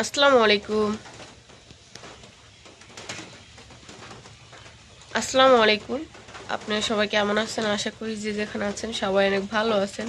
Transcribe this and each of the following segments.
আসসালামু আলাইকুম আসসালামু আলাইকুম আপনারা সবাই কেমন আছেন? আশা করি যে যেখানে আছেন সবাই অনেক ভালো আছেন।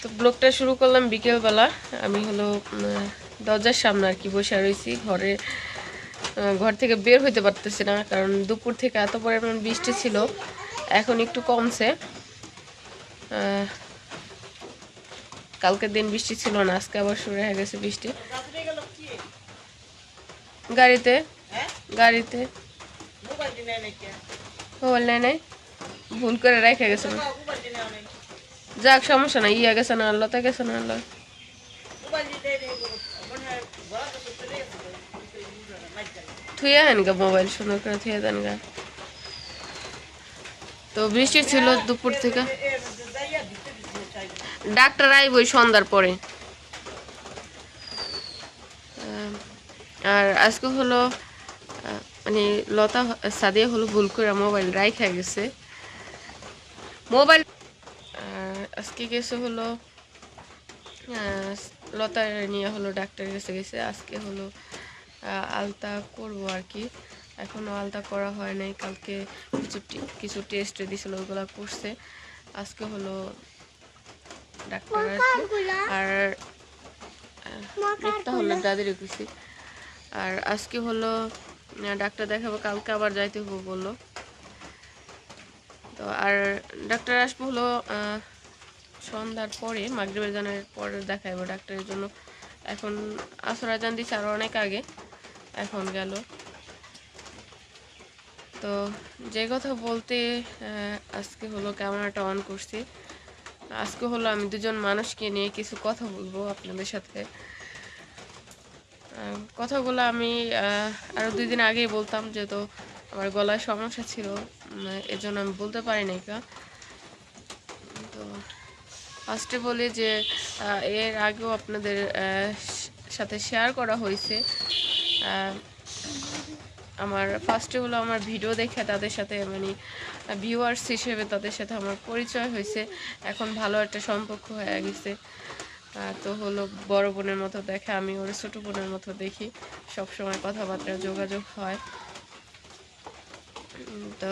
তো ব্লগটা শুরু করলাম বিকেলবেলা। আমি হলো দরজার সামনে আর কি বসে রয়েছি। ঘরে ঘর থেকে বের হইতে পারতেছি না, কারণ দুপুর থেকে এত পরিমাণ বৃষ্টি ছিল। এখন একটু কমছে। কালকের দিন বৃষ্টি ছিল না, আজকে আবার শুরু হয়ে গেছে বৃষ্টি। গাড়িতে? গাড়িতে। মোবাইল নেয় নাই? ভুল করে রেখে গেছে। যাক, সমস্যা নাই, ইয়া গেছে না আল্লাহ, তা গেছে না আল্লাহ। থুয়ে হেন গা মোবাইল, সুন্দর করে থুয়ে দেন গা। তো বৃষ্টি ছিল দুপুর থেকে। ডাক্তার আইবই সন্ধ্যার পরে। আর আজকে হলো মানে লতা সাদিয়া হলো ভুল করে মোবাইল রাইখা গেছে। মোবাইল আজকে গেছে হলো লতা নিয়ে হলো ডাক্তারের কাছে গেছে। আজকে হলো আলতা করব আর কি। এখনও আলতা করা হয় নাই, কালকে কিছু কিছু টেস্ট দিছিল, ওগুলো করছে। আজকে হলো ডাক্তার আসবে আর একটা হলো দাদির খুশি আর আজকে হলো ডাক্তার দেখাবো কালকে আবার যাইতে হবে বলল। তো আর ডাক্তার আসব হলো সন্ধ্যার পরে মাগরিবের জানের পরে দেখাইবো ডাক্তারের জন্য। এখন আসর আজান দিচ্ছে আরও অনেক আগে এখন গেল। তো যে কথা বলতে আজকে হলো ক্যামেরাটা অন করছি। আজকে হলো আমি দুজন মানুষকে নিয়ে কিছু কথা বলব আপনাদের সাথে। কথাগুলো আমি আহ, আরও দুই দিন আগেই বলতাম যেহেতু আমার গলায় সমস্যা ছিল এজন্য আমি বলতে পারি নাই কা তো ফার্স্টে বলি যে এর আগেও আপনাদের সাথে শেয়ার করা হয়েছে। আমার ফার্স্টে হলো আমার ভিডিও দেখে তাদের সাথে মানে ভিউয়ার্স হিসেবে তাদের সাথে আমার পরিচয় হয়েছে। এখন ভালো একটা সম্পর্ক হয়ে গেছে। তো হলো বড় বোনের মতো দেখে, আমি ওর ছোট বোনের মতো দেখি। সব সময় কথাবার্তা যোগাযোগ হয়। তো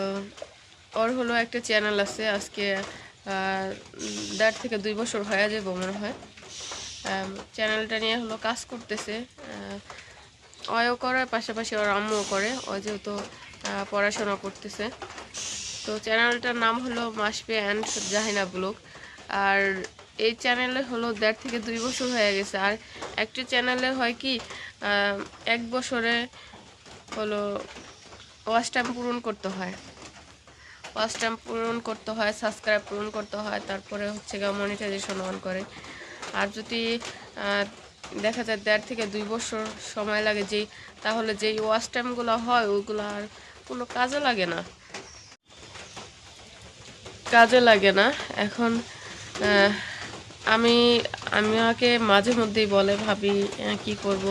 ওর হলো একটা চ্যানেল আছে, আজকে দেড় থেকে দুই বছর হয়ে যাবে মনে হয়। চ্যানেলটা নিয়ে হলো কাজ করতেছে। অয়ও করার পাশাপাশি ওর আম্মুও করে, ও যেহেতু পড়াশোনা করতেছে। তো চ্যানেলটার নাম হলো মাসপে অ্যান্ড জাহিনা ব্লগ। আর এই চ্যানেলে হলো দেড় থেকে দুই বছর হয়ে গেছে। আর একটি চ্যানেলে হয় কি এক বছরে হলো ওয়াচ টাইম পূরণ করতে হয়। ওয়াচ টাইম পূরণ করতে হয়, সাবস্ক্রাইব পূরণ করতে হয়, তারপরে হচ্ছে গিয়ে মনিটাইজেশন অন করে। আর যদি দেখা যায় দেড় থেকে দুই বছর সময় লাগে যেই, তাহলে যেই ওয়াচ টাইমগুলো হয় ওইগুলো আর কোনো কাজে লাগে না। কাজে লাগে না। এখন আমি আমি আমাকে মাঝে মধ্যেই বলে, ভাবি কি করব?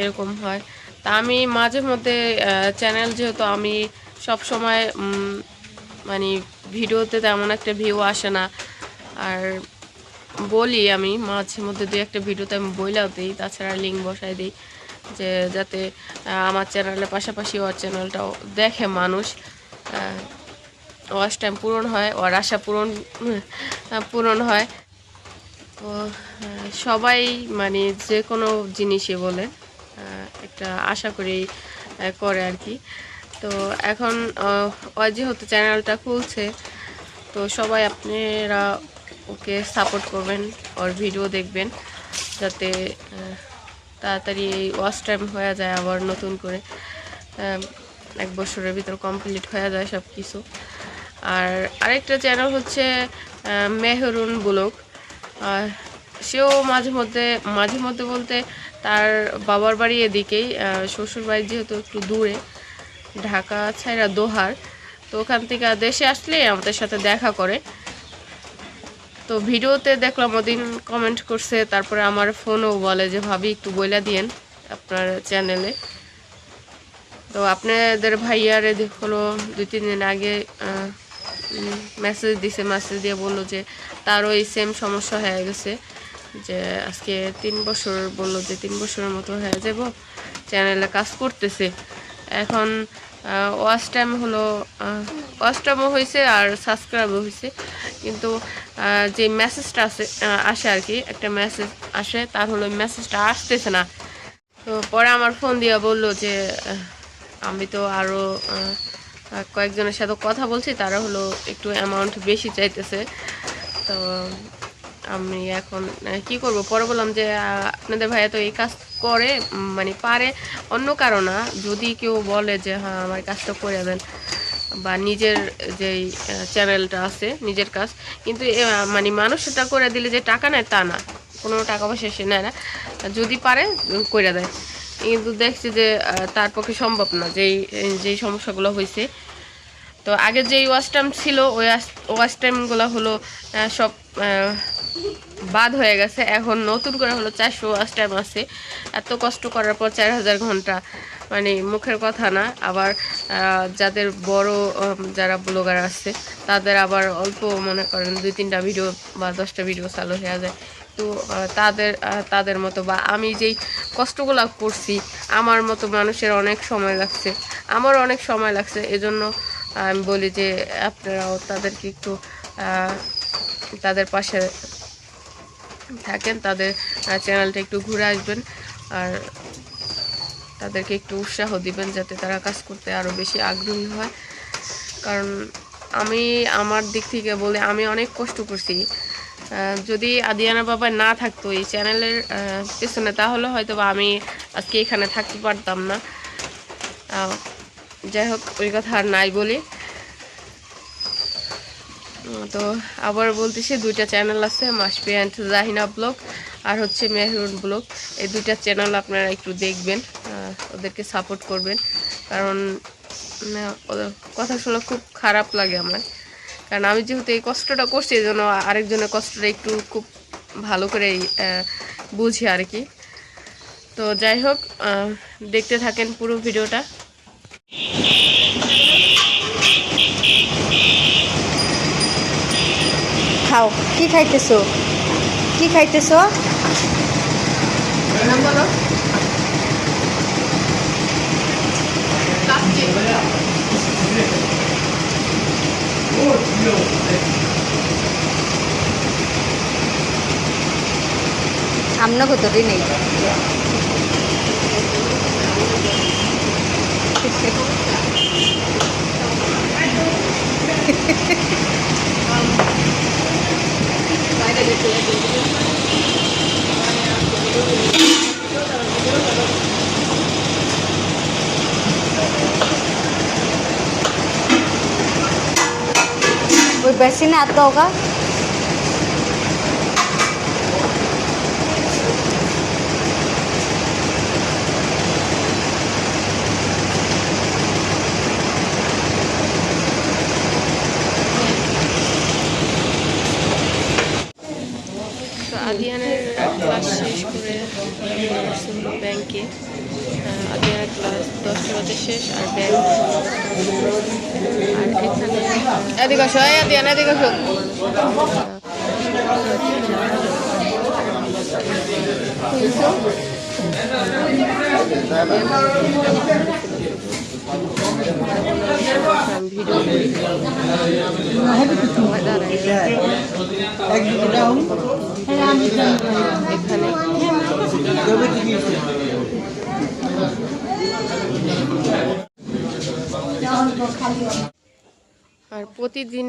এরকম হয়। তা আমি মাঝে মধ্যে চ্যানেল যেহেতু আমি সব সময় মানে ভিডিওতে তেমন একটা ভিউ আসে না। আর বলি আমি মাঝে মধ্যে দুই একটা ভিডিওতে আমি বইলাও দিই, তাছাড়া লিঙ্ক বসাই দিই, যে যাতে আমার চ্যানেলের পাশাপাশি ওর চ্যানেলটাও দেখে মানুষ ওয়াশ টাইম পূরণ হয়, ওর আশা পূরণ পূরণ হয়। তো সবাই মানে যে কোনো জিনিসই বলে একটা আশা করি করে আর কি। তো এখন ও যেহেতু চ্যানেলটা খুলছে, তো সবাই আপনারা ওকে সাপোর্ট করবেন ওর ভিডিও দেখবেন যাতে তাড়াতাড়ি এই ওয়াচ টাইম হয়ে যায় আবার নতুন করে এক বছরের ভিতর কমপ্লিট হয়ে যায় সব কিছু আর আরেকটা চ্যানেল হচ্ছে মেহরুন আর সেও মাঝে মধ্যে মাঝে মধ্যে বলতে তার বাবার বাড়ি এদিকেই আহ, শ্বশুর বাড়ি যেহেতু একটু দূরে ঢাকা ছাইরা দোহার। তো ওখান থেকে দেশে আসলে আমাদের সাথে দেখা করে। তো ভিডিওতে দেখলাম, ওদিন কমেন্ট করছে, তারপরে আমার ফোনও বলে যে, ভাবি, একটু বইলা দিয়েন আপনার চ্যানেলে তো আপনাদের ভাইয়ারে হলো, দুই, তিন দিন আগে মেসেজ দিছে মেসেজ দিয়ে বলল যে, তারও এই সেম সমস্যা হয়ে গেছে, যে আজকে তিন বছর, বলল যে তিন বছরের মতো হয়ে যাব চ্যানেলে কাজ করতেছে। এখন ওয়াচ টাইম হলো ওয়াচ টাইমও হয়েছে আর সাবস্ক্রাইবও হয়েছে কিন্তু যে মেসেজটা আসে আসে আর কি, একটা মেসেজ আসে, তার হলো মেসেজটা আসতেছে না। তো পরে আমার ফোন দিয়া বলল যে আমি তো আরও কয়েকজনের সাথে কথা বলছি, তারা হলো একটু অ্যামাউন্ট বেশি চাইতেছে। তো আমি এখন কি করব? পরে বললাম যে আপনাদের ভাইয়া তো এই কাজ করে মানে পারে। অন্য কারও না, যদি কেউ বলে যে হ্যাঁ আমার কাজটা করে দেন বা নিজের যেই চ্যানেলটা আছে, নিজের কাজ, কিন্তু মানে মানুষ সেটা করে দিলে যে টাকা নেয়, তা না। কোনো টাকা পয়সা সে নেয় না। যদি পারে করে দেয়। কিন্তু দেখছি যে তার পক্ষে সম্ভব না, যেই যেই সমস্যাগুলো হয়েছে তো আগে যেই ওয়াশ টাইম ছিল, ওই ওয়াশ টাইমগুলো হলো সব বাদ হয়ে গেছে। এখন নতুন করে হলো চারশো ওয়াশ টাইম আছে। এত কষ্ট করার পর চার হাজার ঘণ্টা। মানে মুখের কথা না, আবার যাদের বড় যারা ব্লগার আছে, তাদের আবার অল্প মনে করেন দুই তিনটা ভিডিও বা দশটা ভিডিও চালু হয়ে যায়। তো তাদের তাদের মতো বা আমি যেই কষ্টগুলো করছি, আমার মতো মানুষের অনেক সময় লাগছে। আমার অনেক সময় লাগছে। এজন্য আমি বলি যে, আপনারাও তাদেরকে একটু তাদের পাশে থাকেন, তাদের চ্যানেলটা একটু ঘুরে আসবেন আর তাদেরকে একটু উৎসাহ দিবেন যাতে তারা কাজ করতে আরও বেশি আগ্রহী হয়। কারণ আমি আমার দিক থেকে বলে আমি অনেক কষ্ট করছি। যদি আদিয়ানা বাবা না থাকতো এই চ্যানেলের পেছনে, তাহলে হয়তো বা আমি আজকে এখানে থাকতে পারতাম না। যাই হোক, ওই কথা আর নাই বলি। তো আবার বলতেছি দুইটা চ্যানেল আছে মাসপি অ্যান্ড জাহিনা ব্লগ আর হচ্ছে মেহরুন ব্লগ। এই দুইটা চ্যানেল আপনারা একটু দেখবেন ওদেরকে সাপোর্ট করবেন। কারণ কথা শুনে খুব খারাপ লাগে আমার। কারণ আমি যেহেতু এই কষ্টটা করছি, এই জন্য আরেকজনের কষ্টটা একটু খুব ভালো করে বুঝি আর কি। তো যাই হোক দেখতে থাকেন পুরো ভিডিওটা। খাও। কি খাইতেছ? কি খাইতেছ? আমনা কত দিন নেই Bersin atau kah? শেষ আর ব্যাংক আর এখানে এদিকে আসো আদিয়ান এদিকে আসো। এখানে আর প্রতিদিন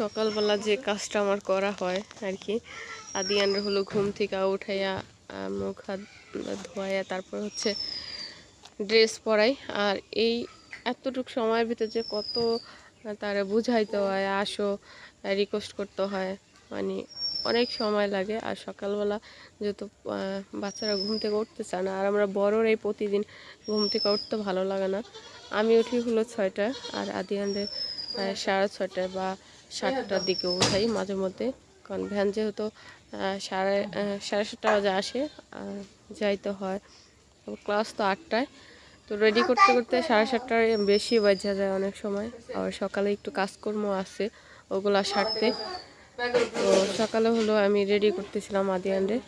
সকালবেলা যে কাজটা আমার করা হয় আর কি আদি আদিয়ান হলো ঘুম থেকে উঠাইয়া মুখ হাত ধোয়াইয়া, তারপর হচ্ছে ড্রেস পরাই। আর এই এতটুক সময়ের ভিতরে যে কত তারা বুঝাইতে হয়, আসো রিকোয়েস্ট করতে হয় মানে অনেক সময় লাগে আর সকালবেলা যেহেতু বাচ্চারা ঘুম থেকে উঠতে চায় না আর আমরা বড়োর এই প্রতিদিন ঘুম থেকে উঠতে ভালো লাগে না। আমি উঠি হলো ছয়টা আর আদিয়ানরে আহ, সাড়ে ছয়টায় বা সাতটার দিকে উঠাই মাঝে মধ্যে। কারণ ভ্যান যেহেতু সাড়ে সাড়ে সাতটা বাজে আসে যাইতে হয়। ক্লাস তো আটটায়। তো রেডি করতে করতে সাড়ে সাতটার বেশি বাজা যায় অনেক সময়। আর সকালে একটু কাজকর্ম আছে ওগুলা সারতে। তো সকালে হলো আমি রেডি করতেছিলাম আদিয়ানরে।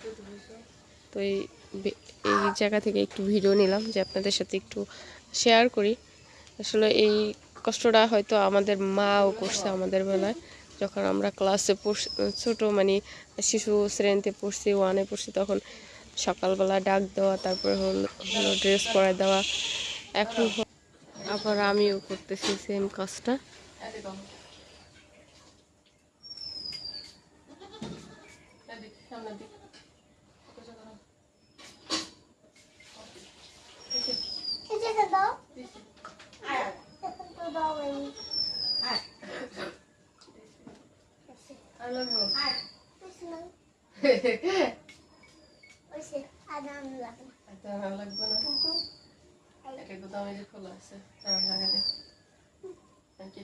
তো এই এই জায়গা থেকে একটু ভিডিও নিলাম যে আপনাদের সাথে একটু শেয়ার করি। আসলে এই কষ্টটা হয়তো আমাদের মাও করছে আমাদের বেলায়। যখন আমরা ক্লাসে পড়ছি, ছোটো মানে শিশু শ্রেণীতে পড়ছি ওয়ানে পড়ছি, তখন সকালবেলা ডাক দেওয়া, তারপরে হলো ড্রেস পরায় দেওয়া। এখন আবার আমিও করতেছি সেম কাজটা এটাকে দাও এটাকে দাও এই বেশি নাই ওইসে আদান লাগে লাগবে না এটা গুদামে যে খোলা আছে তার লাগাতে কি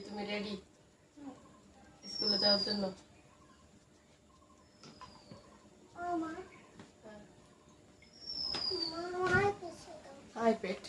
তুমি রেডি স্কুলে যাওয়ার জন্য আইপ্যাড